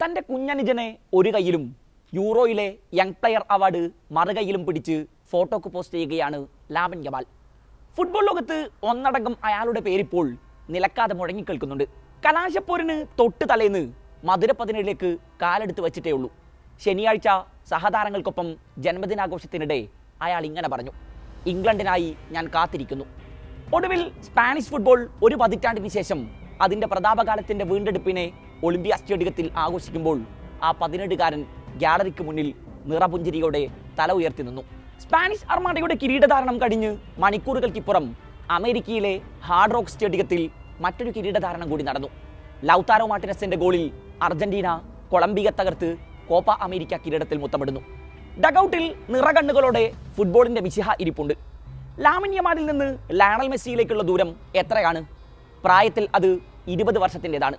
തന്റെ കുഞ്ഞനുജനെ ഒരു കയ്യിലും യൂറോയിലെ യങ് പ്ലെയർ അവാർഡ് മറുകൈയിലും പിടിച്ച് ഫോട്ടോക്ക് പോസ്റ്റ് ചെയ്യുകയാണ് ലാബൻ ഗബാൽ ഫുട്ബോൾ ലോകത്ത് ഒന്നടങ്കം അയാളുടെ പേരിപ്പോൾ നിലക്കാതെ മുഴങ്ങിക്കേൾക്കുന്നുണ്ട് കലാശപ്പോരിന് തൊട്ട് തലേന്ന് മധുര പതിനേഴിലേക്ക് കാലെടുത്ത് വച്ചിട്ടേ ഉള്ളൂ. ശനിയാഴ്ച സഹതാരങ്ങൾക്കൊപ്പം ജന്മദിനാഘോഷത്തിനിടെ അയാൾ ഇങ്ങനെ പറഞ്ഞു ഇംഗ്ലണ്ടിനായി ഞാൻ കാത്തിരിക്കുന്നു. ഒടുവിൽ സ്പാനിഷ് ഫുട്ബോൾ ഒരു പതിറ്റാണ്ടിന് ശേഷം അതിന്റെ പ്രതാപകാലത്തിന്റെ വീണ്ടെടുപ്പിനെ ഒളിമ്പിയ സ്റ്റേഡിയത്തിൽ ആഘോഷിക്കുമ്പോൾ ആ പതിനെട്ടുകാരൻ ഗ്യാലറിക്ക് മുന്നിൽ നിറപുഞ്ചിരിയോടെ തല ഉയർത്തി നിന്നു. സ്പാനിഷ് അർമാഡയുടെ കിരീടധാരണം കഴിഞ്ഞ് മണിക്കൂറുകൾക്കിപ്പുറം അമേരിക്കയിലെ ഹാർഡ് റോക്ക് സ്റ്റേഡിയത്തിൽ മറ്റൊരു കിരീടധാരണം കൂടി നടന്നു. ലൗതാരോ മാർട്ടിനസിന്റെ ഗോളിൽ അർജന്റീന കൊളംബിയ തകർത്ത് കോപ്പ അമേരിക്ക കിരീടത്തിൽ മുത്തമിടുന്നു. ഡഗൌട്ടിൽ നിറകണ്ണുകളോടെ ഫുട്ബോളിന്റെ വിശിഹ ഇരിപ്പുണ്ട്. ലാമിന്യമാരിൽ നിന്ന് ലയണൽ മെസ്സിയിലേക്കുള്ള ദൂരം എത്രയാണ്? പ്രായത്തിൽ അത് ഇരുപത് വർഷത്തിന്റെതാണ്.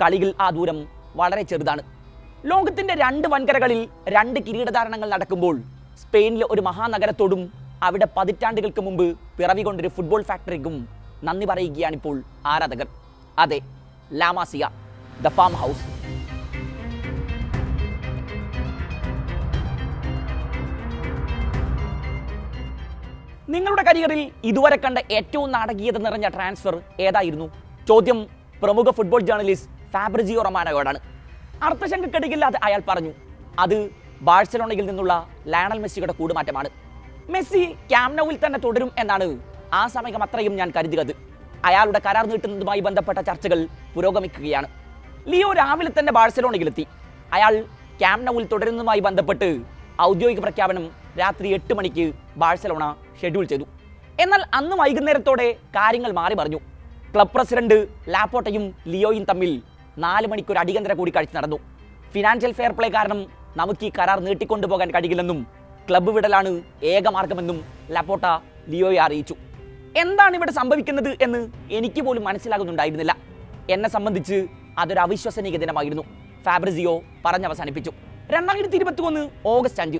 കളിയിൽ ആ ദൂരം വളരെ ചെറുതാണ്. ലോകത്തിന്റെ രണ്ട് വൻകരകളിൽ രണ്ട് കിരീടധാരണങ്ങൾ നടക്കുമ്പോൾ സ്പെയിനിലെ ഒരു മഹാനഗരത്തോടും അവിടെ പതിറ്റാണ്ടുകൾക്ക് മുമ്പ് പിറവികൊണ്ടൊരു ഫുട്ബോൾ ഫാക്ടറിക്കും നന്ദി പറയുകയാണിപ്പോൾ ആരാധകർ. അതെ ലാമാസിയ ദ ഫാം ഹൗസ്. നിങ്ങളുടെ കരിയറിൽ ഇതുവരെ കണ്ട ഏറ്റവും നാടകീയത നിറഞ്ഞ ട്രാൻസ്ഫർ ഏതായിരുന്നു? ചോദ്യം പ്രമുഖ ഫുട്ബോൾ ജേർണലിസ്റ്റ് ഫാബ്രിജിയോ റൊമാനോയോടാണ് അർത്ഥശങ്കക്കെടുക്കില്ലാതെ അയാൾ പറഞ്ഞു അത് ബാഴ്സലോണയിൽ നിന്നുള്ള ലയണൽ മെസ്സിയുടെ കൂടുമാറ്റമാണ്. മെസ്സി ക്യാംനൌവിൽ തന്നെ തുടരും എന്നാണ് ആ സമയം അത്രയും ഞാൻ കരുതിയത് അയാളുടെ കരാർ നീട്ടുന്നതുമായി ബന്ധപ്പെട്ട ചർച്ചകൾ പുരോഗമിക്കുകയാണ്. ലിയോ രാവിലെ തന്നെ ബാഴ്സലോണയിലെത്തി. അയാൾ ക്യാംനൌവിൽ തുടരുന്നതുമായി ബന്ധപ്പെട്ട് ഔദ്യോഗിക പ്രഖ്യാപനം രാത്രി എട്ട് മണിക്ക് ബാഴ്സലോണ ഷെഡ്യൂൾ ചെയ്തു. എന്നാൽ അന്ന് വൈകുന്നേരത്തോടെ കാര്യങ്ങൾ മാറി പറഞ്ഞു ക്ലബ് പ്രസിഡന്റ് ലാപ്പോട്ടയും ലിയോയും തമ്മിൽ നാല് മണിക്കൂർ അടിയന്തര കൂടിക്കാഴ്ച നടന്നു. ഫിനാൻഷ്യൽ ഫെയർ പ്ലേ കാരണം നമുക്ക് ഈ കരാർ നീട്ടിക്കൊണ്ടുപോകാൻ കഴിയില്ലെന്നും ക്ലബ്ബ് വിടലാണ് ഏക മാർഗമെന്നും ലാപ്പോട്ട ലിയോയെ അറിയിച്ചു. എന്താണ് ഇവിടെ സംഭവിക്കുന്നത് എന്ന് എനിക്ക് പോലും മനസ്സിലാകുന്നുണ്ടായിരുന്നില്ല. എന്നെ സംബന്ധിച്ച് അതൊരു അവിശ്വസനീയ ദിനമായിരുന്നു. ഫാബ്രിസിയോ പറഞ്ഞവസാനിപ്പിച്ചു രണ്ടായിരത്തി ഇരുപത്തി ഒന്ന് ഓഗസ്റ്റ് അഞ്ച്.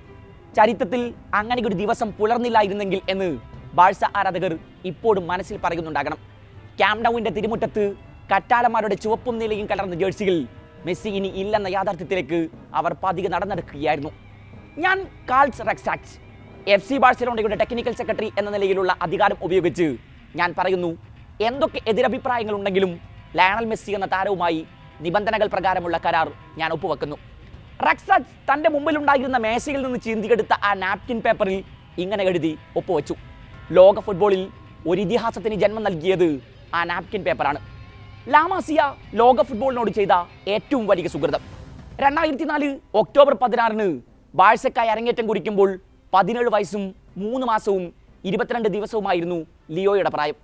ചരിത്രത്തിൽ അങ്ങനെ ഒരു ദിവസം പുലർന്നില്ലായിരുന്നെങ്കിൽ എന്ന് ബാഴ്സ ആരാധകർ ഇപ്പോഴും മനസ്സിൽ പറയുന്നുണ്ടാകണം. ക്യാംഡൌവിന്റെ തിരുമുറ്റത്ത് കറ്റാലന്മാരുടെ ചുവപ്പും നിലയും കലർന്ന ജേഴ്സികൾ മെസ്സി ഇനി ഇല്ലെന്ന യാഥാർത്ഥ്യത്തിലേക്ക് അവർ പതികെ നടന്നെടുക്കുകയായിരുന്നു. ഞാൻ കാൾസ് റെക്സാക്സ് എഫ് സി ബാഴ്സലോണയുടെ ടെക്നിക്കൽ സെക്രട്ടറി എന്ന നിലയിലുള്ള അധികാരം ഉപയോഗിച്ച് ഞാൻ പറയുന്നു എന്തൊക്കെ എതിരഭിപ്രായങ്ങൾ ഉണ്ടെങ്കിലും ലയണൽ മെസ്സി എന്ന താരവുമായി നിബന്ധനകൾ പ്രകാരമുള്ള കരാർ ഞാൻ ഒപ്പുവെക്കുന്നു. റക്സാജ് തന്റെ മുമ്പിലുണ്ടായിരുന്ന മേശയിൽ നിന്ന് ചീന്തിയെടുത്ത ആ നാപ്കിൻ പേപ്പറിൽ ഇങ്ങനെ എഴുതി ഒപ്പുവെച്ചു. ലോക ഫുട്ബോളിൽ ഒരു ഇതിഹാസത്തിന് ജന്മം നൽകിയത് ആ നാപ്കിൻ പേപ്പറാണ്. ലാമാസിയ ലോക ഫുട്ബോളിനോട് ചെയ്ത ഏറ്റവും വലിയ സുഹൃതം. രണ്ടായിരത്തി നാല് ഒക്ടോബർ പതിനാറിന് ബാഴ്സക്കായി അരങ്ങേറ്റം കുറിക്കുമ്പോൾ പതിനേഴ് വയസ്സും മൂന്ന് മാസവും ഇരുപത്തിരണ്ട് ദിവസവുമായിരുന്നു ലിയോയുടെ പ്രായം.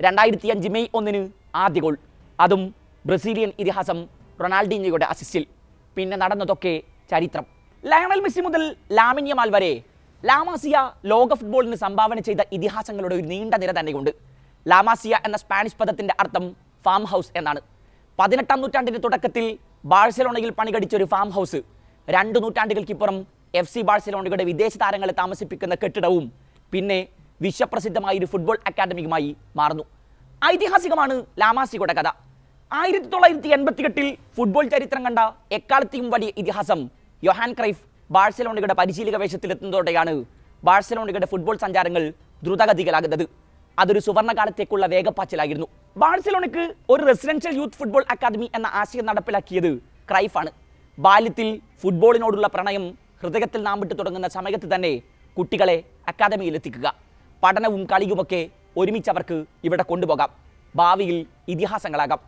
രണ്ടായിരത്തി അഞ്ച് മെയ് ഒന്നിന് ആദ്യ ഗോൾ. അതും ബ്രസീലിയൻ ഇതിഹാസം റൊണാൾഡീഞ്ഞയുടെ അസിസ്റ്റിൽ പിന്നെ നടന്നതൊക്കെ ചരിത്രം. ലയണൽ മെസ്സി മുതൽ ലാമിന്യമാൽ വരെ ലാമാസിയ ലോക ഫുട്ബോളിന് സംഭാവന ചെയ്ത ഇതിഹാസങ്ങളുടെ ഒരു നീണ്ട നിര തന്നെയുണ്ട്. ലാമാസിയ എന്ന സ്പാനിഷ് പദത്തിന്റെ അർത്ഥം ഫാം ഹൗസ് എന്നാണ്. പതിനെട്ടാം നൂറ്റാണ്ടിന്റെ തുടക്കത്തിൽ ബാഴ്സലോണയിൽ പണികടിച്ച ഒരു ഫാം ഹൗസ് രണ്ട് നൂറ്റാണ്ടുകൾക്കിപ്പുറം എഫ് സി ബാഴ്സലോണയുടെ വിദേശ താരങ്ങളെ താമസിപ്പിക്കുന്ന കെട്ടിടവും പിന്നെ വിശ്വപ്രസിദ്ധമായ ഒരു ഫുട്ബോൾ അക്കാദമിയുമായി മാറുന്നു. ഐതിഹാസികമാണ് ലാമാസിയുടെ കഥ. ആയിരത്തി തൊള്ളായിരത്തി എൺപത്തിയെട്ടിൽ ഫുട്ബോൾ ചരിത്രം കണ്ട എക്കാലത്തെയും വലിയ ഇതിഹാസം യൊഹാൻ ക്രൈഫ് ബാഴ്സലോണയുടെ പരിശീലക വേഷത്തിലെത്തുന്നതോടെയാണ് ബാഴ്സലോണയുടെ ഫുട്ബോൾ സഞ്ചാരങ്ങൾ ദ്രുതഗതികളാകുന്നത് അതൊരു സുവർണകാലത്തേക്കുള്ള വേഗപ്പാച്ചിലായിരുന്നു. ബാഴ്സലോണയ്ക്ക് ഒരു റെസിഡൻഷ്യൽ യൂത്ത് ഫുട്ബോൾ അക്കാദമി എന്ന ആശയം നടപ്പിലാക്കിയത് ക്രൈഫാണ്. ബാല്യത്തിൽ ഫുട്ബോളിനോടുള്ള പ്രണയം ഹൃദയത്തിൽ നാം തുടങ്ങുന്ന സമയത്ത് തന്നെ കുട്ടികളെ അക്കാദമിയിൽ എത്തിക്കുക. പഠനവും കളിയുമൊക്കെ ഒരുമിച്ച് അവർക്ക് ഇവിടെ കൊണ്ടുപോകാം. ഭാവിയിൽ ഇതിഹാസങ്ങളാകാം.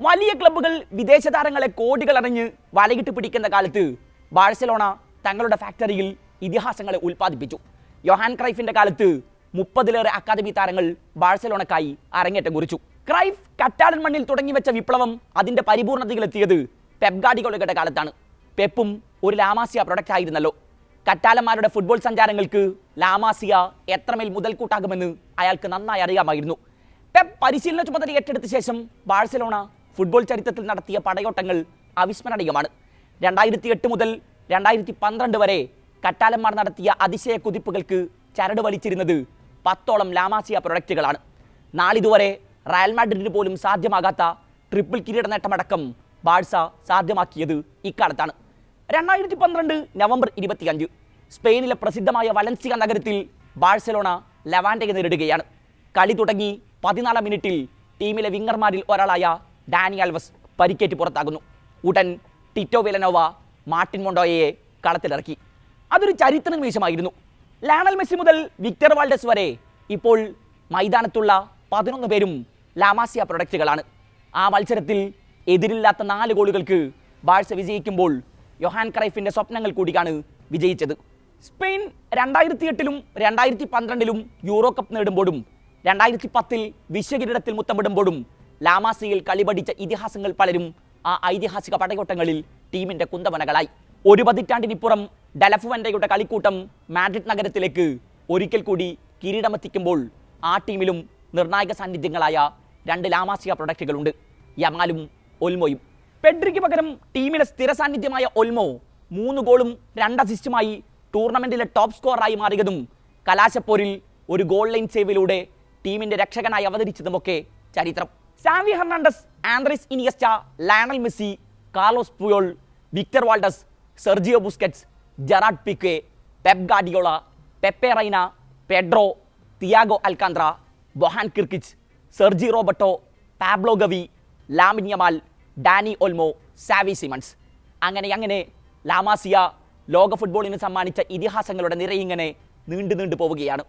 വലിയ ക്ലബ്ബുകൾ വിദേശ താരങ്ങളെ കോടികൾ അടഞ്ഞ് വലയിട്ട് പിടിക്കുന്ന കാലത്ത് ബാഴ്സലോണ തങ്ങളുടെ ഫാക്ടറിയിൽ ഇതിഹാസങ്ങളെ ഉൽപ്പാദിപ്പിച്ചു. യോഹാൻ ക്രൈഫിന്റെ കാലത്ത് മുപ്പതിലേറെ അക്കാദമി താരങ്ങൾ ബാഴ്സലോണക്കായി അരങ്ങേറ്റം കുറിച്ചു. ക്രൈഫ് കറ്റാലൻ മണ്ണിൽ തുടങ്ങി വെച്ച വിപ്ലവം അതിന്റെ പരിപൂർണതയിലെത്തിയത് പെപ്ഗാഡികളുടെ കാലത്താണ്. പെപ്പും ഒരു ലാമാസിയ പ്രൊഡക്റ്റ് ആയിരുന്നല്ലോ. കറ്റാലന്മാരുടെ ഫുട്ബോൾ സഞ്ചാരങ്ങൾക്ക് ലാമാസിയ എത്രമേൽ മുതൽക്കൂട്ടാകുമെന്ന് അയാൾക്ക് നന്നായി അറിയാമായിരുന്നു. പെപ്പ് പരിശീലന ചുമതല ഏറ്റെടുത്ത ശേഷം ബാഴ്സലോണ ഫുട്ബോൾ ചരിത്രത്തിൽ നടത്തിയ പടയോട്ടങ്ങൾ അവിസ്മരണീയമാണ്. രണ്ടായിരത്തി എട്ട് മുതൽ രണ്ടായിരത്തി പന്ത്രണ്ട് വരെ കറ്റാലന്മാർ നടത്തിയ അതിശയ കുതിപ്പുകൾക്ക് ചരട് വലിച്ചിരുന്നത് പത്തോളം ലാമാസിയ പ്രൊഡക്റ്റുകളാണ്. നാളിതുവരെ റയൽ മാഡ്രിഡിന് പോലും സാധ്യമാകാത്ത ട്രിപ്പിൾ കിരീട നേട്ടമടക്കം ബാഴ്സ സാധ്യമാക്കിയത് ഇക്കാലത്താണ്. രണ്ടായിരത്തി പന്ത്രണ്ട് നവംബർ ഇരുപത്തിയഞ്ച് സ്പെയിനിലെ പ്രസിദ്ധമായ വലൻസിയ നഗരത്തിൽ ബാഴ്സലോണ ലവാൻഡയെ നേരിടുകയാണ്. കളി തുടങ്ങി പതിനാലാം മിനിറ്റിൽ ടീമിലെ വിങ്ങർമാരിൽ ഒരാളായ ഡാനി ആൽവസ് പരിക്കേറ്റ് പുറത്താകുന്നു. ഉടൻ ടിറ്റോ വിലനോവ മാർട്ടിൻ മോണ്ടോയെ കളത്തിലിറക്കി. അതൊരു ചരിത്ര നിമിഷമായിരുന്നു ലാണൽ മെസ്സി മുതൽ വിക്ടർ വാൾഡസ് വരെ ഇപ്പോൾ മൈതാനത്തുള്ള പതിനൊന്ന് പേരും ലാമാസിയ പ്രൊഡക്റ്റുകളാണ്. ആ മത്സരത്തിൽ എതിരില്ലാത്ത നാല് ഗോളുകൾക്ക് ബാഴ്സ വിജയിക്കുമ്പോൾ യൊഹാൻ ക്രൈഫിന്റെ സ്വപ്നങ്ങൾ കൂടിയാണ് വിജയിച്ചത്. സ്പെയിൻ രണ്ടായിരത്തി എട്ടിലും രണ്ടായിരത്തി പന്ത്രണ്ടിലും യൂറോ കപ്പ് നേടുമ്പോഴും രണ്ടായിരത്തി പത്തിൽ വിശ്വകിരീടത്തിൽ മുത്തമിടുമ്പോഴും ലാമാസിയിൽ കളിപഠിച്ച ഇതിഹാസങ്ങൾ പലരും ആ ഐതിഹാസിക പടയോട്ടങ്ങളിൽ ടീമിന്റെ കുന്തമനകളായി. ഒരു പതിറ്റാണ്ടിനിപ്പുറം ഡലഫുവൻഡയുടെ കളിക്കൂട്ടം മാഡ്രിഡ് നഗരത്തിലേക്ക് ഒരിക്കൽ കൂടി കിരീടമെത്തിക്കുമ്പോൾ ആ ടീമിലും നിർണായക സാന്നിധ്യങ്ങളായ രണ്ട് ലാമാസിക പ്രൊഡക്റ്റുകളുണ്ട്. യമാലും ഒൽമോയും. പെഡ്രിക്ക് പകരം ടീമിലെ സ്ഥിര സാന്നിധ്യമായ ഒൽമോ മൂന്ന് ഗോളും രണ്ട് അസിസ്റ്റുമായി ടൂർണമെന്റിലെ ടോപ്പ് സ്കോറായി മാറിയതും കലാശപ്പോരിൽ ഒരു ഗോൾ ലൈൻ സേവിലൂടെ ടീമിന്റെ രക്ഷകനായി അവതരിച്ചതുമൊക്കെ ചരിത്രം. Xavi Hernandez Andres Iniesta Lionel Messi Carlos Puyol Victor Valdes Sergio Busquets Gerard Pique Pep Guardiola Pepe Reina Pedro Thiago Alcantara Bojan Krkic Sergi Roberto Pablo Gavi Lamine Dani Olmo Xavi Simons. അങ്ങനെ അങ്ങനെ La Masia ലോക ഫുട്ബോളിന് സമ്മാനിച്ച ഇതിഹാസങ്ങളുടെ നിരയിങ്ങനെ നീണ്ടു നീണ്ടു പോവുകയാണ്.